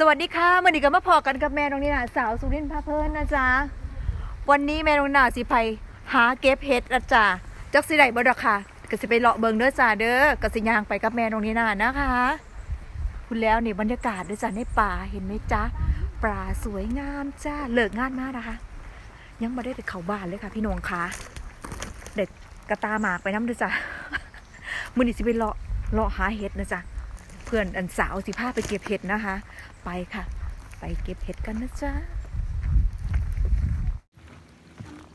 สวัสดีค่ะมื่อนี้ก็มาพอกันกับแม่น้องนี่นาสาวสุรินทร์พาเพลินนะจ๊ะ วันนี้แม่น้องนาสิไปหาเก็บเห็ดนะจ๊ะจักสิได้บ่ดอกค่ะก็สิไปเลาะเบิงเด้อจ้าเด้อก็สิย่างไปกับแม่น้องนี่นานะคะ คุณแล้วนี่บรรยากาศเด้อจ้ะในป่าเห็นไหมจ๊ะปลาสวยงามจ้าเลิกงานมากนะคะ ยังมาได้แต่เขาบ้านเลยค่ะ พี่นงคะเด็กกระตาหมากไปน้ำเด้อจ้ะมื่อนี้สิไปเลาะเลาะหาเห็ดนะจ๊ะ เพื่อนอันสาวสิพาไปเก็บเห็ดนะคะ ไปค่ะ ไปเก็บเห็ดกันนะจ๊ะ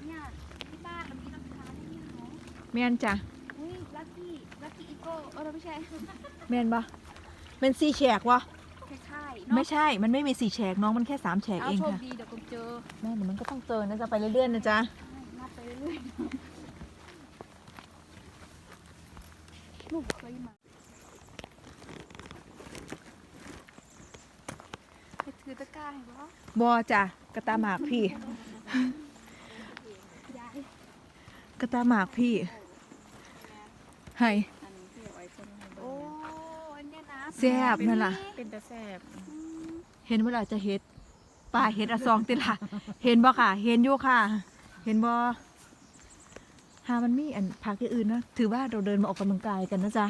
เนี่ยที่บ้านเรามีร้านค้าที่นี่เนาะแม่นจ้ะอุ้ยลักกี้ลักกี้อีโก้เออเราไม่ใช่แม่นปะเป็นสีแฉกวะคล้ายๆเนาะไม่ใช่ มันไม่มีสีแฉกน้องมันแค่สามแฉกเอาเองโชคค่ะดีเดี๋ยวผมเจอแม่เดี๋ยวมันก็ต้องเจอนะจ๊ะไปเรื่อยๆนะจ๊ะนับไปเรื่อยๆลูกเคยมาไปถือ ตะกร้าให้บ่บอจ้ะกระตาหมากพี่ยายกระตาหมากพี่ให้โอ้อันเนี้ยนะแซ่บนั่นล่ะ เป็นตาแสบอืมเห็นเวลาจะเห็ดป่าเห็ดอะซองติล่ะ เห็นบ่ค่ะ เห็นอยู่ค่ะ เห็นบ่หามันมีอันพักที่อื่นนะ ถือว่าเราเดินมาออกกำลังกายกันนะจ๊ะ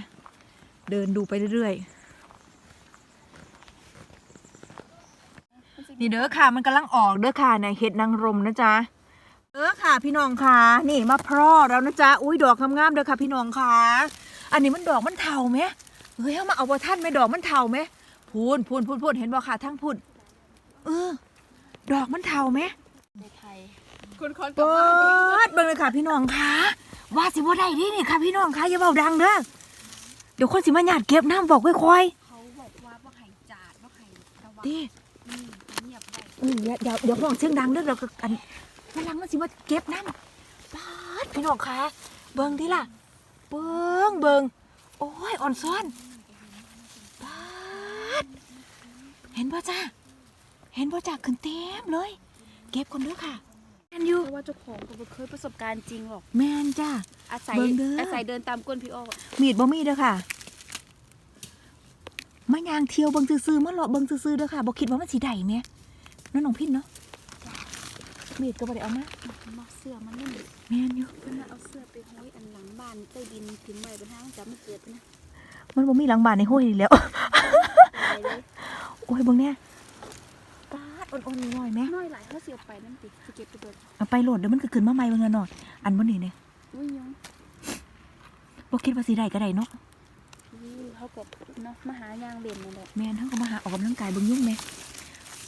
เดินดูไปเรื่อยๆ นี่เด้อค่ะมันกำลังออกเด้อค่ะในเห็ดนางรมนะจ๊ะเออค่ะพี่น้องค่ะ นี่มาพร่อแล้วนะจ๊ะอุ้ยดอกงามๆเด้อค่ะพี่น้องค่ะ อันนี้มันดอกมันเทาไหมเฮ้ยเอามาเอาบ่ท่านไหมดอกมันเทาไหมพูนพูนพูนพูนเห็นบ่ค่ะทั้งพูนเออดอกมันเทาไหมในไทยคุณคนเปิดเบิ่งเลยค่ะพี่น้องค่ะ ว่าสิบ่ได้ดินี่ค่ะพี่น้องค่ะอย่าเบาดังเด้อเดี๋ยวคนสิมาหยาดเก็บน้ำบอกค่อยเขาบอกว่าว่าไข่จาดว่าไข่ระวัๆงดิอืมเงียบได้เออเดี๋ยวเดี๋ยวห้องเสียงดังเด้อเราก็อันมันลังมันสิมาเก็บน้ำปาดพี่น้องค่ะเบิ่งดิล่ะ เบิ่งเบิ่งโอ้ยอ่อนซ้อนปาดเห็นป่ะจ้าเห็นป่ะจ้าขึ้นเต็มเลย เก็บคนเด้อค่ะแมนอยู่เพราะว่าเจ้าของก็บ่เคยประสบการณ์จริงหรอก แมนจ้า อาศัยเบิ่งเด้ออ อาศัยเดินตามก้นพี่อ้อมีดบ่มีเด้อค่ะมายางเที่ยวเบิ่งซื่อๆมาเลาะเบิ่งซื่อๆเด้อค่ะบ่คิดว่ามันสิได้แหม นั่นน้องพินเนาะมีดก็บ่ได้เอามามาเสื้อมันนี่แม่นอยู่เพิ่นมาเอาเสื้อไปห้อยอันหลังบ้านใต้ดินทิ้งไว้เป็นทางจับมันเกิดไปนะ มันบ่มีหลังบ้านในห้วยนี่แหล้วตายเลยโอ้ยเบิ่งแน่ปาดอ่อนๆน้อยๆแหมน้อยหลายเขาเสียไปนั่นติสิเก็บไปเบิดเอาไปโหลดเดี๋ยวมันก็ขึ้นมาใหม่เบิ่งแล้วเนาะอันบ่นี่เนี่ยอุ้ยยงบ่คิดว่าสิได้ก็ได้เนาะอุ้ยเขากับเนาะมาหายางเล่นนั่นแหละแม่นเฮาก็มาหาออกกำลังกายเบิ่งยุ่งแหม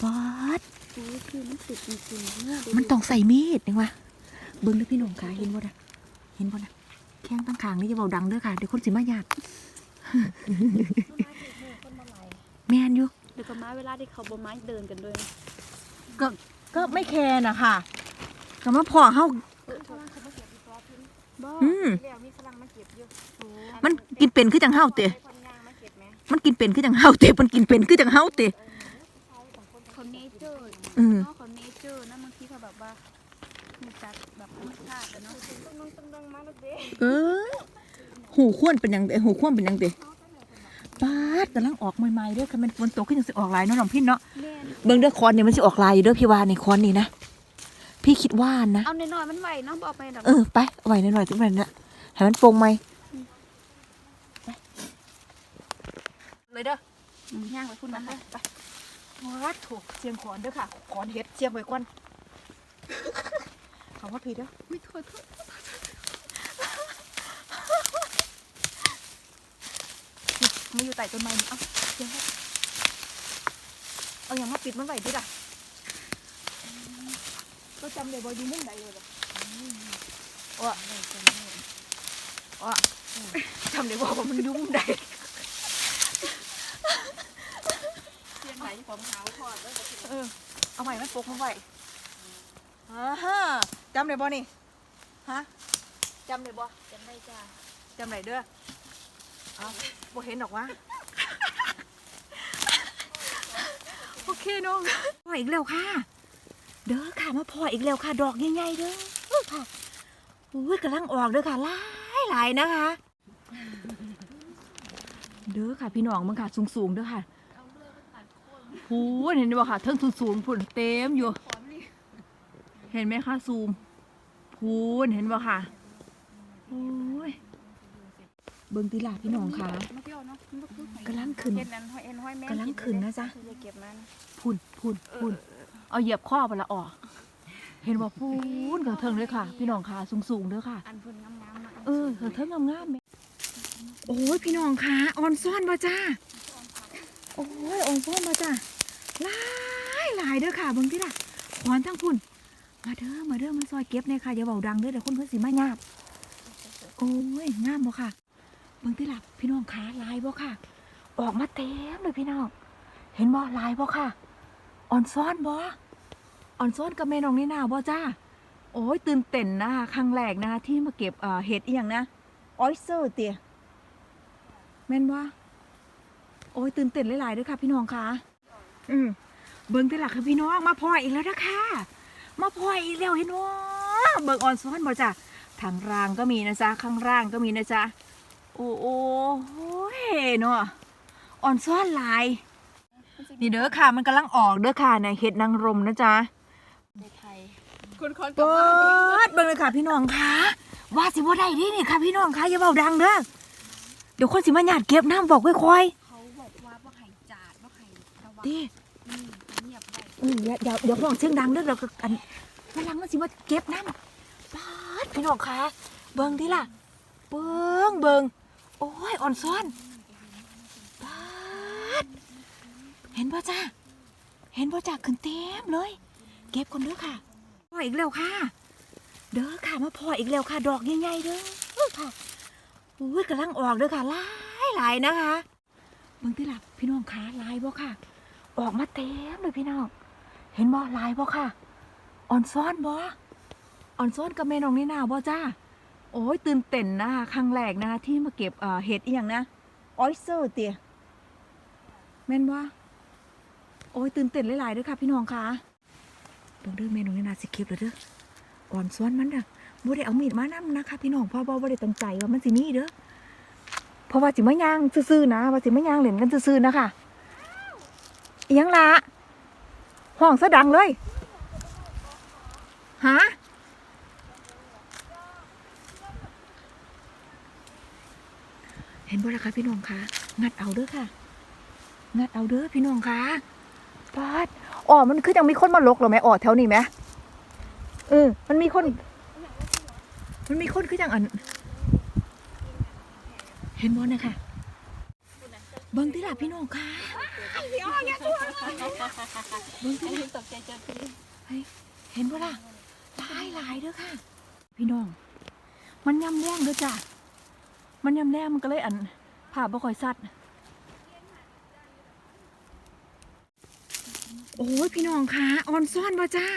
ปาดอุ้ยคือมันติดจริงๆเนี่ยดูมันต้องใส่มีดนี่ว่าเบิ่งเด้อพี่น้องค่ะเห็นบ่น่ะเห็นบ่น่ะแข้งตั้งขางนี่อย่าเว้าดังเด้อค่ะเดี๋ยวคนสิมาญาติแม่นอยู่เดี๋ยวก็มาเวลาที่เขาบ่มาเดินกันด้วยนะก็ก็ไม่แคร์นะค่ะก็มาพอเฮาเออเขาเขามาเก็บอีกรอบนึงบ่อืมแล้วมีฝรั่งมาเก็บอยู่โอ้มันกินเป็นคือจังเฮาเตะคนยางมาเก็บไหมมันกินเป็นคือจังเฮาเตะมันกินเป็นคือจังเฮาเตะเขาเนเจ อร์อืม เนาะเขาเนเจอร์นะบางทีเขาแบบว่ามีจัดแบบธรรมชาติอะเนาะต้องต้องต้องต้องมาแล้วเด้เออหูข้วนเป็นหยังเตะหูข้วนเป็นหยังเตะปาดกำลังออกใหม่ๆเด้อค่ะมันฝนตกขึ้นจังสิออกหลายเนาะน้องพี่เนาะแม่นเบิ่งเด้อคอนนี่มันสิออกลายอยู่เด้อพี่ว่าในคอนนี่นะพี่คิดว่านะ เอาหน่อยๆมันไหวเนาะบ่เอาไปดอกเออไปเอาไว้หน่อยๆจังไดนะให้มันโปร่งไหมไปเลยเด้อมย่างไปพุ่นมันเลยไป วัดถูกเสียงขอนเด้อค่ะ ขอนเฮ็ดเสียงไว้ก่อนขาว่าผิดเด้อไม่โทษมาอยู่ใต้ต้นไม้นี่เอาเสียงเอาอย่างมาปิดมันไว้ดิล่ะก็จำได้บ่อยู่มุมใดเลยบ่อ้อจำได้บ่ว่ามันยู่มุมใด เสียงไหนผมขาวทอด เลยเออเอาไว้มันปกมันไว้อ่าฮะจำได้บ่นี่ฮะจำได้บ่จำได้จ้าจำไหนเด้อเอาบ่เห็นหรอกวะโอเคน้องพออีกแล้วค่ะ เด้อค่ะมาพออีกแล้วค่ะ ดอกใหญ่ๆเด้อค่ะอุ้ยกำลังออกเด้อค่ะหลายหลายๆนะคะ เด้อค่ะพี่น้องมึงค่ะสูงๆเด้อค่ะ พูนเห็นบ่ค่ะเทิงสูงๆพุ่นเต็มอยู่ เห็นไหมคะซูมพูนเห็นบ่ค่ะโอ้ยเบิ่งติล่ะพี่น้องค่ะมาเที่ยวเนาะมันก็คือหอยกำลังขึ้นเห็ดนั้นหอยเอ็นหอยแม่กำลังขึ้นนะจ๊ะคือเก็บมันพูนพูนพูนเอาเหยียบข้อไปละออก เห็นบ่พูนกับเทิงเลยค่ะ พี่น้องค่ะสูงๆเด้อค่ะอันเพิ่นงามๆเออเทิงงามๆโอ้ยพี่น้องค่ะออนซ่อนบ่จ้า โอ้ยออนซ่อนบ่จ้า หลายหลายเด้อค่ะเบิ่งติล่ะขอนทั้งพุ่น มาเด้อมาเด้อมาซอยเก็บเลยค่ะอย่าเบาดังเด้อเดี๋ยวคนเพิ่นสิมาญาติโอ้ยงามบ่ค่ะเบิ่งติล่ะพี่น้องขาลายบ่ค่ะ ออกมาเต็มเลยพี่น้อง เห็นบ่ลายบ่ค่ะ อ่อนซ้อนบ่อ่อนซ้อนกับแม่น้องนี่นาบ่จ้าโอ้ยตื่นเต้นนะคะครั้งแรกนะคะที่มาเก็บเห็ดอีหยังนะออยเซอร์เตียแม่นบ่โอ้ยตื่นเต้นหลายๆเด้วยค่ะ พี่น้องค่ะ อืมเบิ่งติล่ะค่ะพี่น้องมาพออีกแล้วนะคะมาพลอยอีกแล้วเห็นวะเบิกออนซ้อนบ่จ้ะทางรางก็มีนะจ๊ะข้างล่างก็มีนะจ๊ะโอ้โอ้โอ้ยเนาะออนซ้อนหลาย นี่เด้อค่ะ มันกำลังออกเด้อค่ะในเห็ดนางรมนะจ๊ะในไทยคุณคนกลับเปิบ้านดเบิ่งเลยค่ะพี่น้องค่ะว่าสิบ่ได้ดินี่ค่ะพี่น้องค่ะอย่าเบาดังเด้อเดี๋ยวคนสิมาหยาดเก็บน้ำบอกไว้คอยเดิอืมเงียบไว้อืมอย่าอย่าเดี๋ยวห้องเสียงดังเด้อแล้วก็อันมาลังมันสิมาเก็บน้ำปาดพี่น้องคะเบิ่งดิล่ะ เบิ่งเบิ่งโอ้ยอ่อนซ้อนปาดเห็นป่ะจ้าเห็นป่ะจ้าขึ้นเต็มเลย เก็บคนเด้อค่ะพออีกแล้วค่ะ เด้อค่ะมาพออีกแล้วค่ะ ดอกใหญ่ๆเด้อค่ะอุ้ยกำลังออกเด้อค่ะหลายหลายนะคะเบิ่งดิล่ะพี่น้องคะหลายบ่ค่ะ ออกมาเต็มเลยพี่น้อง เห็นบ่ลายบ่ค่ะ อ่อนซ้อนบ่อ่อนซ้อนกับแม่น้องนี่นาบ่จ้า โอ้ยตื่นเต้นนะคะครั้งแรกนะคะที่มาเก็บเห็ดอีหยังนะออยเซอร์เตียแม่นบ่โอ้ยตื่นเต้นหลายๆเด้อค่ะ พี่น้องค่ะเบิ่งเด้อแม่น้องนี่นาสิเก็บเลยเด้ออ่อนซ้อนมันเด้อบ่ได้เอามีดมานํนะคะ พี่น้องเพราะว่าบ่ได้ตั้งใจว่ามันสิมีเด้อเพราะว่าสิมาย่างซื่อๆนะ ว่าสิมาย่างเหล่นกันซื่อๆนะคะ อิหยังละห้องซะดังเลยฮะเห็นบ่ล่ะคะพี่น้องคะงัดเอาเด้อค่ะ งัดเอาเด้อพี่น้องคะปาดอ๋อมันคือยังมีคนมาลกเหรอแม่อ๋อแถวนี้ไหมเออ มันมีคน มันมีคนคือยังอัน เห็นบ่เนี่ยค่ะเบิ่งที่ล่ะพี่น้องค่ะ เบิ่งอัที่นล่ะนี้ตกใจจอพี่เห็นปะล่ะหลายหลายเด้อค่ะ พี่น้อง มันยำแรงเด้อจ้ะมันยำแรงมันก็เลยอันผ่าบ่ค่อยสัดโอ้ยพี่น้องคะออนซ่อนบ่จ้า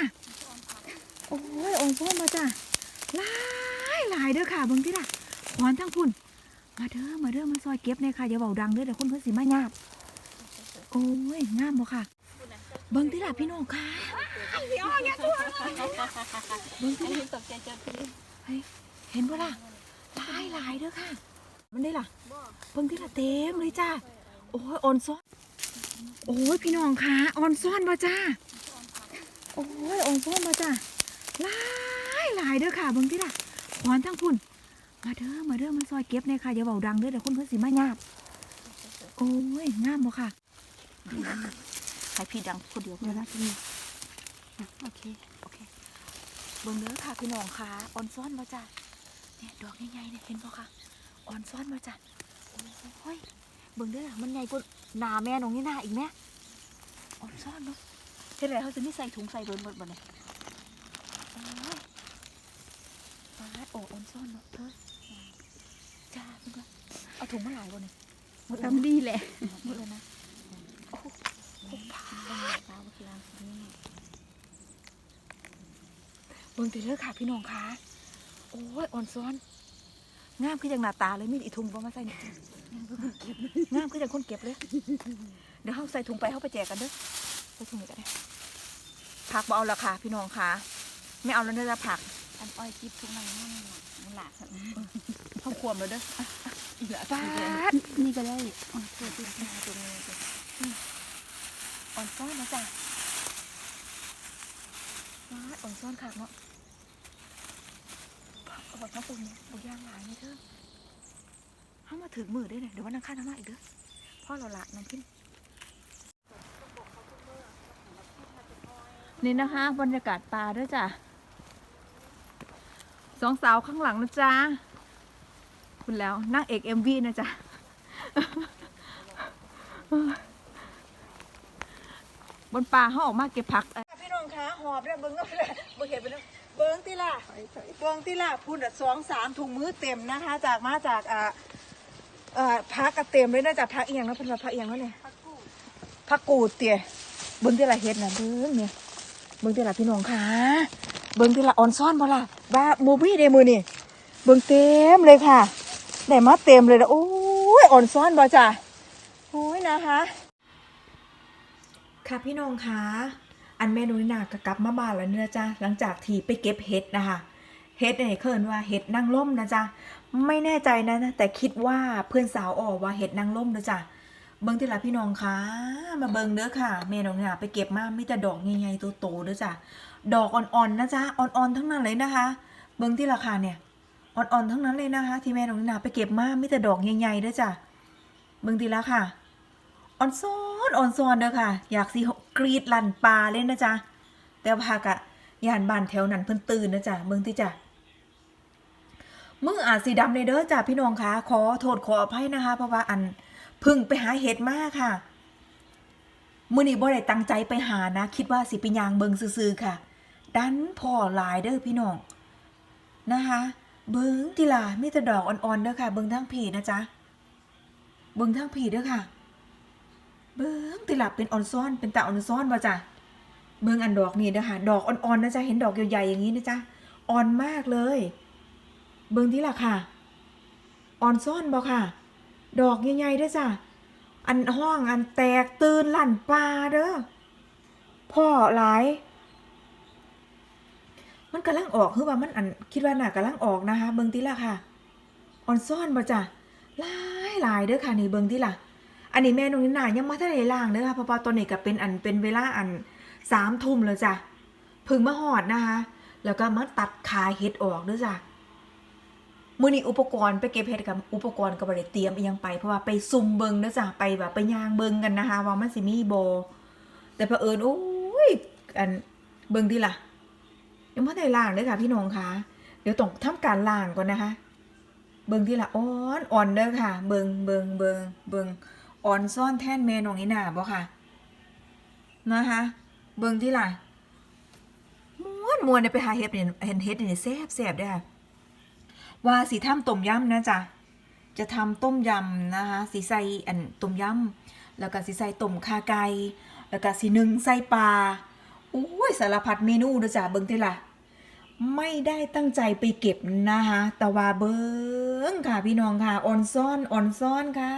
โอ้ยออนซ่อนบ่จ้าหลายหลายเด้อค่ะเบิ่งที่ล่ะขอนทั้งพุ่นมาเด้อมาเด้อมาซอยเก็บเลยค่ะอย่าเบาดังเด้อเดี๋ยวคนเพิ่นสิมาญาติ โอ้ยงามบ่ค่ะ เบิ่งที่ล่ะพี่น้องค่ะเบิ่งอัที่นล่ะนี้ตกใจเจอพี่เห็นปะล่ะหลายหลายเด้อค่ะ มันได้ล่ะ เบิ่งที่ละเต็มเลยจ้าโอ้ยออนซ้อนโอ้ยพี่น้องค่ะออนซ้อนมาจ้าโอ้ยออนซ้อนมาจ้าหลายหลายเด้อค่ะ เบิ่งที่ล่ะขอนทั้งพุ่นมาเด้อมาเด้อมาซอยเก็บเลยค่ะอย่าเบาดังเด้อเดี๋ยวคนเพิ่นสิมาญาติโอ้ยงามบ่ค่ะ ให้พี่ดังคนเดียวเลยนะพี่โอเคโอเคเบิ่งเด้อค่ะพี่น้องค่ะออนซ้อนมาจ้ะเนี่ยดอกใหญ่ๆเนี่ยเห็นปะคะออนซ้อนมาจ้ะโอ้ยเบิ่งเด้อล่ะมันใหญ่กว่าหนาแม่น้องนี่หนาอีกแม่ออนซ้อนเนาะเท่าไรเขาจะไม่ใส่ถุงใส่เบิร์นหมดบ่เนี่ยโอ้ยปาดโอ้ออนซ้อนเนาะเธอจ้าเพื่อนเอาถุงมาหลายบ่เนี่ยหมดแล้วทำดีแหละหมดแล้วนะโอ้โหโอ้ปาดเบิ่งติเด้อค่ะพี่น้องค่ะโอ้ยอ่อนซ้อน งามคืออย่างหน้าตาเลยมีอีถุงบ่มาใส่นี่งามคืออย่างคนเก็บเลย เดี๋ยวเฮาใส่ถุงไปเฮาไปแจกกันเด้อใส่ถุงนี้ก็ได้ผักบ่เอาละค่ะพี่น้องค่ะไม่เอาแล้วเด้อจะผักอันอ้อยจิ๊บทุกมันนั่นหลักมันหลักเฮาควมแล้วเด้ออะอีกแล้วฟาดนี่ก็ได้อ๋อตัวจริงตัวนี้ อ่อนซ้อนนะจ๊ะว้าอ่อนซ้อนขาดเนาะเอาแบบน้ำปรุงบุกย่างหลายนี่เถอะห้ามาถึงมือได้เลยเดี๋ยววันนังค่าน้ำมาอีกเด้อพ่อเราละน้ำกินนี่นะคะบรรยากาศป่าด้วยจ้ะสองสาวข้างหลังนะจ๊ะคุณแล้วนางเอกเอ็มวีนะจ๊ะ บนป่าเขาออกมาเก็บผัก พี่น้องคะหอบเนี่ยเบิ้งก็เลยเบิ้งเห็นไปแล้วเบิ้งตีล่ะเบิ้งตีล่ะพูนอะสองสามถุงมือเต็มนะคะ จากมาจากอ่าเอ่อพักกระเต็มเลยนะจากพักเอียงแล้วเป็นพักเอียงแล้วเนี่ยพักกูดเตี๋ยเบิ้งตีล่ะเฮ็ดนะเบิ้งเนี่ยเบิ้งตีล่ะพี่น้องคะเบิ้งตีล่ะออนซ่อนบ่ล่ะบ้ามูวี่เดมือนี่เบิ้งเต็มเลยค่ะได้มาเต็มเลยนะโอ้ยออนซ่อนบ่จ้ะโอ้ยนะคะ ค่ะพี่น้องคะอันเมนูนี่นากกลับมาบ้านแล้วเนื้อจ้ะหลังจากที่ไปเก็บเห็ดนะคะเห็ดเนี่ยเคินว่าเห็ดนางล่มนะจ๊ะไม่แน่ใจนะนะแต่คิดว่าเพื่อนสาวออกว่าเห็ดนางล่มนะจ๊ะเบิ้งที่ละพี่น้องคะมาเบิ้งเด้อค่ะเมนูนี่นาไปเก็บมามีแต่ดอกใหญ่ๆโตๆเด้อจ้ะดอกอ่อนๆนะจ๊ะอ่อนๆทั้งนั้นเลยนะคะ เบิ้งที่ราคาเนี่ยอ่อนๆทั้งนั้นเลยนะคะ ที่แม่น้องนี่นาไปเก็บมามีแต่ดอกใหญ่ๆเด้อจ้ะเบิ้งที่ละค่ะอ่อนซอ นออนซอนเด้อค่ะ อยากสิกรีดลั่นปลาเล่นนะจ๊ะแต่พากะยานบานแถวนั้นเพิ่นตื่นนะจ๊ะเบิ่งติจ้ะมืออาจสีดำในเด้อจ้ะพี่น้องคะขอโทษขออภัยนะคะ เพราะว่าอันพึ่งไปหาเห็ดมากค่ะมื้อนี้บ่ได้ตั้งใจไปหานะ คิดว่าสิไปย่างเบิงซื่อๆค่ะ ดันพ่อหลายเด้อพี่น้องนะคะ เบิงติล่ะมีแต่ดอกอ่อนๆเด้อค่ะ เบิงทั้งผีนะจ๊ะเบิงทั้งผีเด้อค่ะ เบิ้งติหลับเป็นออนซ้อนเป็นตาออนซ้อนบ่จ้ะเบิ้งอันดอกนี่นะคะดอกอ่อนๆนะจ๊ะเห็นดอกใหญ่ๆอย่างนี้นะจ๊ะอ่อนมากเลย เบิ้งที่ล่ะค่ะอ่อนซ้อนบ่ค่ะ ดอกใหญ่ๆเด้อจ้ะอันห้องอันแตกตื่นลั่นปลาเด้อพ่อหลาย มันกำลังออกคือว่ามันอันคิดว่าน่ะกำลังออกนะคะ เบิ้งที่ล่ะค่ะอ่อนซ้อนบ่จ้ะหลายหลายเด้อค่ะนี่เบิ้งที่ล่ะ อันนี้แม่นงนิน่ายังมาทันได้ล่างเด้อค่ะพราะว่าตอนนี้ก็เป็นอันเป็นเวลาอันสามทุ่มแล้วจ้ะพึ่งมาหอดนะคะ แล้วก็มาตัดขาเห็ดออกเด้อจ้ะมือนี้อุปกรณ์ไปเก็บเห็ดกับอุปกรณ์ก็บ่ได้เตรียมอียังไปเพราะว่าไปซุ่มเบิงเด้อจ้ะไปแบบไปยางเบิงกันนะคะว่ามันสิมีโบ่แต่เผอิญโอ้ยอันเบิงที่ล่ะยังไม่ได้ล่างเด้อค่ะพี่น้องคะเดี๋ยวต้องทำการล่างก่อนนะคะ เบิงที่ละอ่อนอ่อนเด้อค่ะ เบิงเบิงเบิงเบิง อ่อนซ่อนแท่นเมนองนี้นาบ่ค่ะ นะคะ เบิ่งที่ล่ะม้วนมวนเนี่ยไปหาเห็ดเนี่ยเห็นเห็ดเนี่ยแซ่บแซ่บได้ค่ะว่าสีทำต้มยำนะจ๊ะจะทำต้มยำนะคะสีใส่อันต้มยำแล้วก็สีใส่ต้มข่าไก่แล้วก็สีหนึ่งใส่ปลาอุ้ยสารพัดเมนูนะจ๊ะเบิ่งที่ล่ะไม่ได้ตั้งใจไปเก็บนะคะแต่ว่าเบิ้งค่ะพี่น้องค่ะออนซ่อนออนซ่อนค่ะ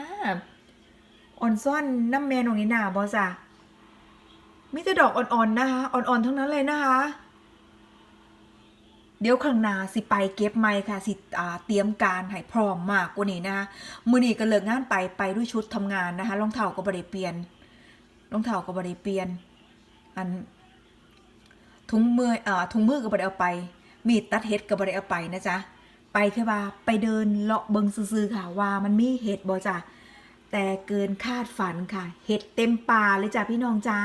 อ่อนซ่อนน้ำแมนของนี่นาบอจ้ะมีแต่ดอกอ่อนๆนะคะ อ่อนๆทั้งนั้นเลยนะคะ เดี๋ยวข้างหน้าสิไปเก็บไม้ค่ะ สิอ่าเตรียมการให้พร้อมมากกว่านี้นะคะมือนี้ก็เลิกงานไปไปด้วยชุดทำงานนะคะรองเท้าก็บริเปลี่ยนรองเท้าก็บริเปลี่ยน อันถุงมืออ่าถุงมือก็บริเอาไป มีดตัดเห็ดก็บริเอาไปนะจ๊ะไปแค่ว่าไปเดินเลาะเบิงซื่อๆค่ะว่ามันมีเห็ดบอจ้ะ แต่เกินคาดฝันค่ะ เห็ดเต็มป่าเลยจ้ะพี่น้องจ้า